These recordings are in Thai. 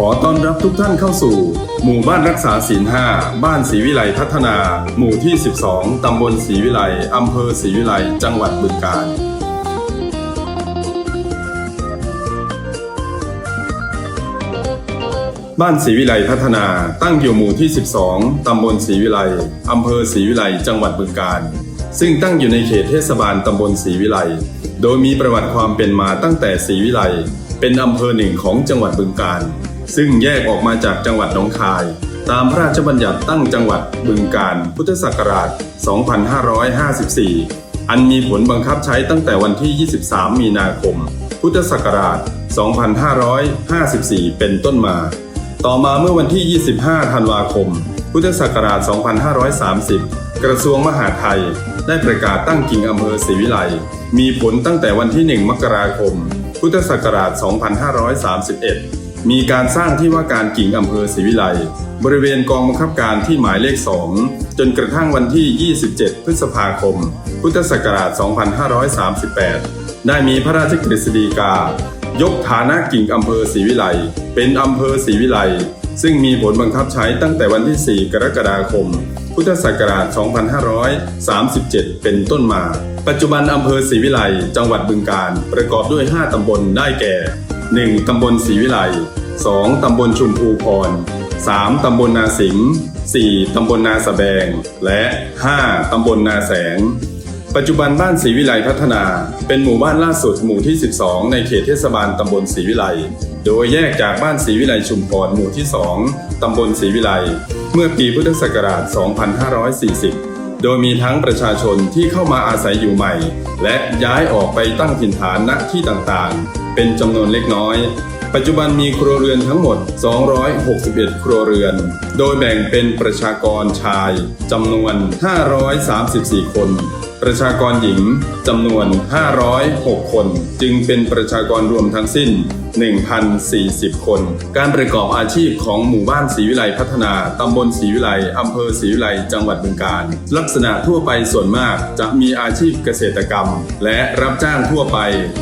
ขอต้อนรับทุกท่านเข้าสู่ หมู่บ้านรักษาศีลห้าบ้านศรีวิไลพัฒนา หมู่ที่ 12 ตำบลศรีวิไลอำเภอศรีวิไลจังหวัดบึงกาฬบ้านศรีวิไลพัฒนาตั้งอยู่หมู่ที่ 12 ตำบลศรีวิไลอำเภอศรีวิไลจังหวัดบึงกาฬซึ่งตั้งอยู่ในเขตเทศบาลตำบลศรีวิไล โดยมีประวัติความเป็นมาตั้งแต่ศรีวิไล เป็นอำเภอหนึ่งของจังหวัดบึงกาฬ ซึ่งแยกออกมาจากจังหวัดหนองคาย ตามพระราชบัญญัติตั้งจังหวัดบึงกาฬพุทธศักราช 2554 อันมีผลบังคับใช้ตั้งแต่วันที่ 23 มีนาคม พุทธศักราช 2554 เป็นต้นมา ต่อมาเมื่อวันที่ 25 ธันวาคม พุทธศักราช 2530กระทรวงมหาดไทยได้ประกาศตั้งกิ่งอำเภอศรีวิไลมีผลตั้งแต่วันที่ 1 มกราคม พุทธศักราช 2531 มีการสร้างที่ว่าการกิ่งอำเภอศรีวิไลบริเวณกองบังคับการที่หมายเลข 2 จนกระทั่งวันที่ 27 พฤษภาคม พุทธศักราช 2538 ได้มีพระราชกฤษฎีกา ยกฐานะกิ่งอำเภอศรีวิไลเป็นอำเภอศรีวิไลซึ่งมีผลบังคับใช้ตั้งแต่วันที่ 4 กรกฎาคม พุทธศักราช 2537 เป็นต้นมา ปัจจุบันอำเภอศรีวิไลจังหวัดบึงกาฬประกอบด้วย 5 ตำบลได้แก่ 1. ตำบลศรีวิไล 2. ตำบลชุมพูพร 3. ตำบลนาสิงห์ 4. ตำบลนาสะแบง และ 5. ตำบลนาแสง ปัจจุบันบ้านศรีวิไลพัฒนา เป็นหมู่บ้านล่าสุดหมู่ที่ 12 ในเขตเทศบาลตำบลศรีวิไล โดยแยกจากบ้านศรีวิไลชุมพรหมู่ที่ 2 ตำบลศรีวิไล เมื่อปีพุทธศักราช 2540โดยมีทั้งประชาชนที่เข้ามาอาศัยอยู่ใหม่ และย้ายออกไปตั้งถิ่นฐานณที่ต่างๆ เป็นจำนวนเล็กน้อย ปัจจุบันมีครัวเรือนทั้งหมด 261 ครัวเรือน โดยแบ่งเป็นประชากรชายจำนวน 534 คน ประชากรหญิงจำนวน 506 คน จึงเป็นประชากรรวมทั้งสิ้น 1,040 คน การประกอบอาชีพของหมู่บ้านศรีวิไลพัฒนาตำบลศรีวิไลอำเภอศรีวิไลจังหวัดบึงกาฬลักษณะทั่วไปส่วนมากจะมีอาชีพเกษตรกรรม และรับจ้างทั่วไป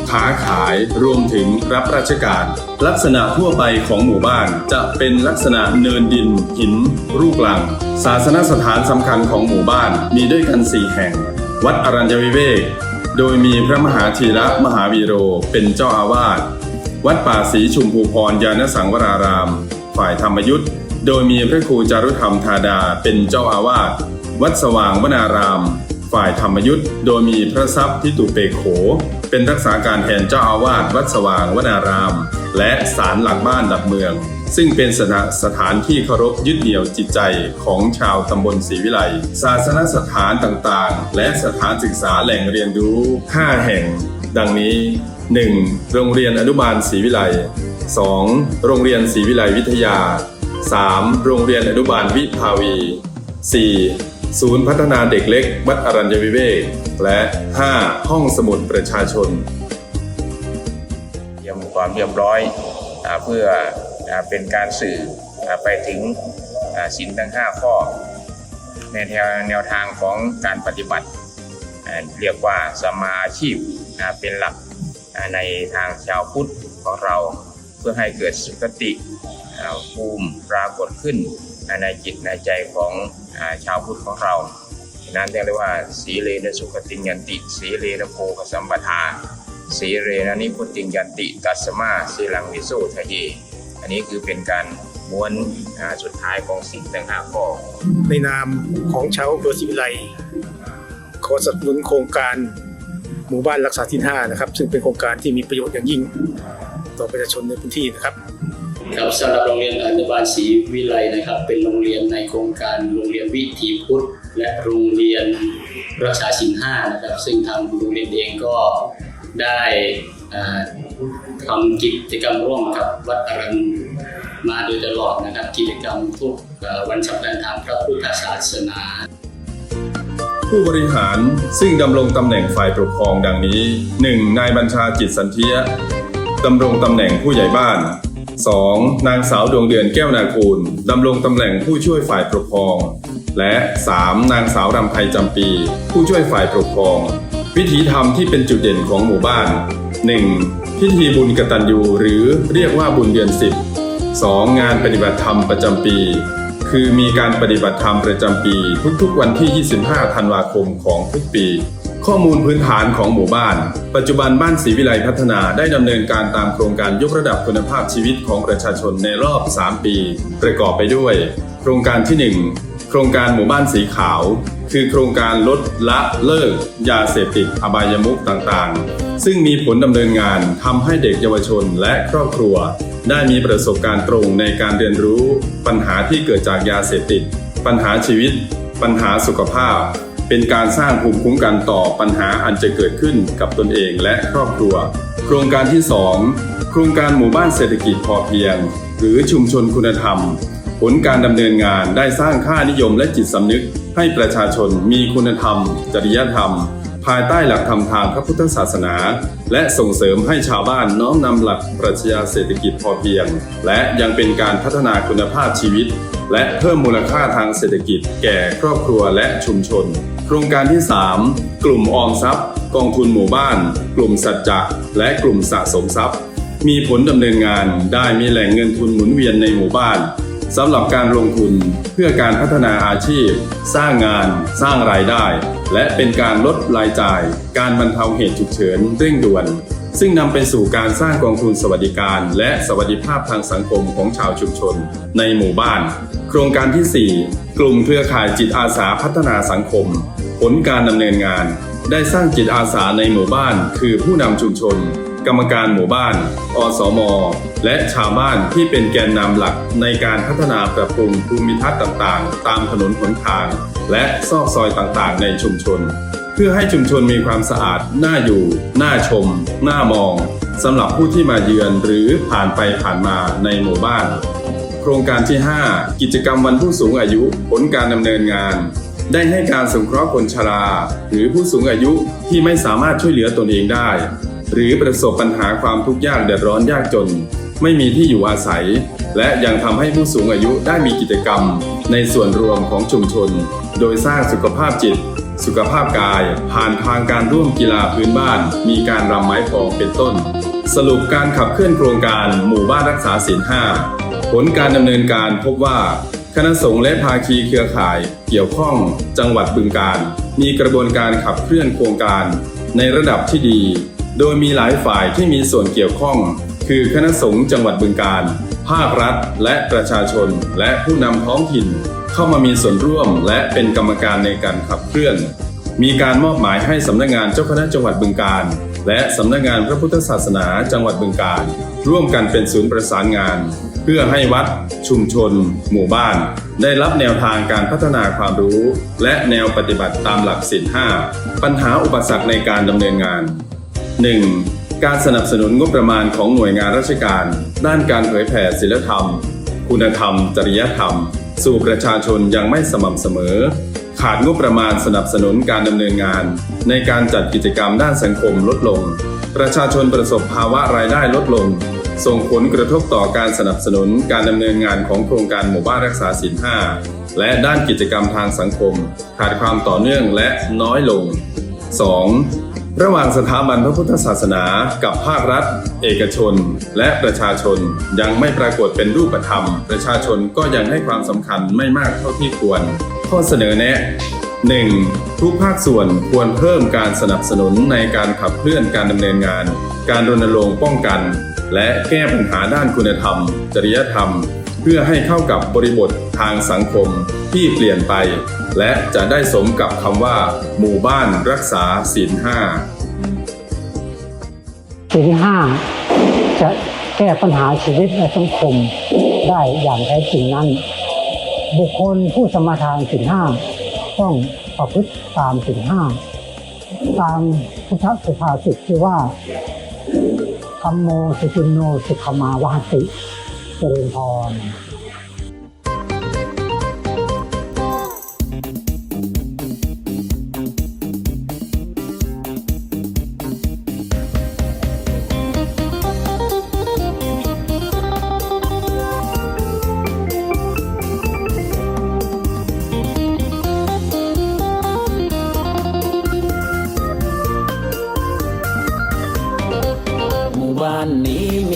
ค้าขายรวมถึงรับราชการ ลักษณะทั่วไปของหมู่บ้านจะเป็นลักษณะเนินดินหิน รูปลัง ศาสนสถานสำคัญของหมู่บ้านมีด้วยกัน 4 แห่ง วัดอรัญญวิเวก โดยมีพระมหาธีระมหาวีโรเป็นเจ้าอาวาส วัดป่าศรีชุมพูพรยานสังวราราม ฝ่ายธรรมยุทธ์โดยมีพระครูจารุธรรมธาดาเป็นเจ้าอาวาส วัดสว่างวนาราม ฝ่ายธรรมยุทธ์โดยมีพระทรัพย์ทิตุเปโข เป็นรักษาการแทนเจ้าอาวาสวัดสว่างวนาราม และศาลหลักบ้านดับเมือง ซึ่งเป็นสถานสถานที่เคารพยึดเหนี่ยวจิตใจของชาวตำบลศรีวิไลศาสนสถานต่างๆ และสถานศึกษาแหล่งเรียนรู้ 5 แห่ง ดังนี้ 1. โรงเรียนอนุบาลศรีวิไล 2. โรงเรียนศรีวิไลวิทยา 3. โรงเรียนอนุบาลวิภาวี 4. ศูนย์พัฒนาเด็กเล็กวัดอรัญญวิเวก และ 5. ห้องสมุดประชาชนเตรียมความเรียบร้อยเพื่อ เป็นการสื่อไปถึงสินทั้ง 5 ข้อ ในแนวแนวทางของการปฏิบัติ เรียกว่าสมาอาชีพเป็นหลักในทางชาวพุทธของเราเพื่อให้เกิดสุขติภูมิปรากฏขึ้นในจิตในใจของชาวพุทธของเรานั้นเรียกว่าสีเลนะสุขติญญันติ สีเลนะโภคสัมปทาสีเรนะนิพุติญญันติ ตัสสมาสีลังวิโสทะเย อันนี้คือเป็นการม้วนอ่าสุดท้ายของสิ่งต่างหากข้อในนามของชาวอำเภอศรีวิไลขอสนับสนุนโครงการหมู่บ้านรักษาที่5นะครับ ซึ่งเป็นโครงการที่มีประโยชน์อย่างยิ่งต่อประชาชนในพื้นที่นะครับครับสำหรับโรงเรียนอนุบาลศรีวิไลนะครับ เป็นโรงเรียนในโครงการโรงเรียนวิถีพุทธ และโรงเรียนรักษาศีลห้านะครับ ซึ่งทางโรงเรียนเองก็ได้อ่า ทำกิจกรรมร่วมกับวัดอรัญมาโดยตลอดนะครับ กิจกรรมทุกวันสำคัญทางพระพุทธศาสนา ผู้บริหารซึ่งดำรงตำแหน่งฝ่ายปกครองดังนี้ 1. นายบัญชาจิตสันเทียดำรงตำแหน่งผู้ใหญ่บ้าน 2. นางสาวดวงเดือนแก้วนาคูลดำรงตำแหน่งผู้ช่วยฝ่ายปกครอง และ 3. นางสาวรำไพจำปี ผู้ช่วยฝ่ายปกครอง วิธีทำที่เป็นจุดเด่นของหมู่บ้าน 1. พิธีบุญกตัญญูหรือเรียกว่าบุญเดือนสิบ 2. งานปฏิบัติธรรมประจำปี คือมีการปฏิบัติธรรมประจำปี ทุกๆวันที่ 25 ธันวาคมของทุกปี ข้อมูลพื้นฐานของหมู่บ้าน ปัจจุบันบ้านศรีวิไลพัฒนาได้ดำเนินการตามโครงการยกระดับคุณภาพชีวิตของประชาชนในรอบ 3 ปี ประกอบไปด้วย โครงการที่ 1 โครงการหมู่บ้านสีขาว คือโครงการลดละเลิก ยาเสพติดอบายมุขต่างๆ ซึ่งมีผลดำเนินงานทำให้เด็กเยาวชนและครอบครัว ได้มีประสบการณ์ตรงในการเรียนรู้ ปัญหาที่เกิดจากยาเสพติด ปัญหาชีวิต ปัญหาสุขภาพ เป็นการสร้างภูมิคุ้มกันต่อปัญหาอันจะเกิดขึ้นกับตนเองและครอบครัว โครงการที่ 2 โครงการหมู่บ้านเศรษฐกิจพอเพียง หรือชุมชนคุณธรรม ผลการดำเนินงานได้สร้างค่านิยมและจิตสำนึก ให้ประชาชนมีคุณธรรม จริยธรรม ภายใต้หลักธรรมทางพระพุทธศาสนา และส่งเสริมให้ชาวบ้านน้อมนำหลักปรัชญาเศรษฐกิจพอเพียง และยังเป็นการพัฒนาคุณภาพชีวิต และเพิ่มมูลค่าทางเศรษฐกิจ แก่ครอบครัวและชุมชน โครงการที่ 3 กลุ่มออมทรัพย์ กองทุนหมู่บ้าน กลุ่มสัจจะและกลุ่มสะสมทรัพย์ มีผลดำเนินงานได้มีแหล่งเงินทุนหมุนเวียนในหมู่บ้าน สำหรับการลงทุนเพื่อการพัฒนาอาชีพ สร้างงาน สร้างรายได้ และเป็นการลดรายจ่าย การบรรเทาเหตุฉุกเฉินเร่งด่วน ซึ่งนำไปสู่การสร้างกองทุนสวัสดิการ และสวัสดิภาพทางสังคมของชาวชุมชน ในหมู่บ้าน โครงการที่ 4 กลุ่มเครือข่ายจิตอาสาพัฒนาสังคม ผลการดำเนินงาน ได้สร้างจิตอาสาในหมู่บ้าน คือผู้นำชุมชน กรรมการหมู่บ้าน อสม และชาวบ้านที่เป็นแกนนำหลักในการพัฒนาปรับปรุงภูมิทัศน์ต่างๆ ตามถนนหนทาง และซอกซอยต่างๆ ในชุมชน เพื่อให้ชุมชนมีความสะอาด น่าอยู่ น่าชม น่ามองสำหรับผู้ที่มาเยือนหรือผ่านไปผ่านมาในหมู่บ้าน โครงการที่ 5 กิจกรรมวันผู้สูงอายุผลการดำเนินงานได้ให้การสงเคราะห์คนชรา หรือผู้สูงอายุที่ไม่สามารถช่วยเหลือตนเองได้ หรือประสบปัญหาความทุกข์ยากเดือดร้อนยากจน ไม่มีที่อยู่อาศัย และยังทำให้ผู้สูงอายุได้มีกิจกรรม ในส่วนรวมของชุมชน โดยสร้างสุขภาพจิต สุขภาพกาย ผ่านทางการร่วมกีฬาพื้นบ้าน มีการรำไม้พองเป็นต้น สรุปการขับเคลื่อนโครงการหมู่บ้านรักษาศีลห้าผลการดำเนินการพบว่าคณะสงฆ์และภาคีเครือข่ายเกี่ยวข้องจังหวัดบึงการ มีกระบวนการขับเคลื่อนโครงการ ในระดับที่ดี โดยมีหลายฝ่ายที่มีส่วนเกี่ยวข้อง คือคณะสงฆ์จังหวัดบึงการ ภาครัฐ และประชาชน และผู้นำท้องถิ่น เข้ามามีส่วนร่วมและเป็นกรรมการในการขับเคลื่อน มีการมอบหมายให้สำนักงานเจ้าคณะจังหวัดบึงการ และสำนักงานพระพุทธศาสนาจังหวัดบึงการ ร่วมกันเป็นศูนย์ประสานงาน เพื่อให้วัด ชุมชน หมู่บ้าน ได้รับแนวทางการพัฒนาความรู้ และแนวปฏิบัติตามหลักศีลห้าปัญหาอุปสรรคในการดำเนินงาน 1. การสนับสนุนงบประมาณของหน่วยงานราชการ ด้านการเผยแผ่ศีลธรรม คุณธรรม จริยธรรม สู่ประชาชนยังไม่สม่ำเสมอ ขาดงบประมาณสนับสนุนการดำเนินงาน ในการจัดกิจกรรมด้านสังคมลดลง ประชาชนประสบภาวะรายได้ลดลง ส่งผลกระทบต่อการสนับสนุนการดำเนินงานของโครงการหมู่บ้านรักษาศีลห้าและด้านกิจกรรมทางสังคม ขาดความต่อเนื่องและน้อยลง 2. ระหว่างสถาบันพระพุทธศาสนากับภาครัฐ เอกชน และประชาชนยังไม่ปรากฏเป็นรูปธรรม ประชาชนก็ยังให้ความสำคัญไม่มากเท่าที่ควร ข้อเสนอแนะ 1. ทุกภาคส่วนควรเพิ่มการสนับสนุนในการขับเคลื่อนการดำเนินงาน การรณรงค์ป้องกัน และแก้ปัญหาด้านคุณธรรม จริยธรรม พื่อให้เข้ากับบริบททางสังคมที่เปลี่ยนไป และจะได้สมกับคำว่า หมู่บ้านรักษาศีลห้าศีลห้าจะแก้ปัญหาชีวิตและสังคมได้อย่างแท้จริงนั้น บุคคลผู้สมาทานศีลห้าต้องประพฤติตามศีลห้าตามพุทธสุภาษิตที่ว่าธรรมโมสุจินโนสุขมาวาติ เจริญพร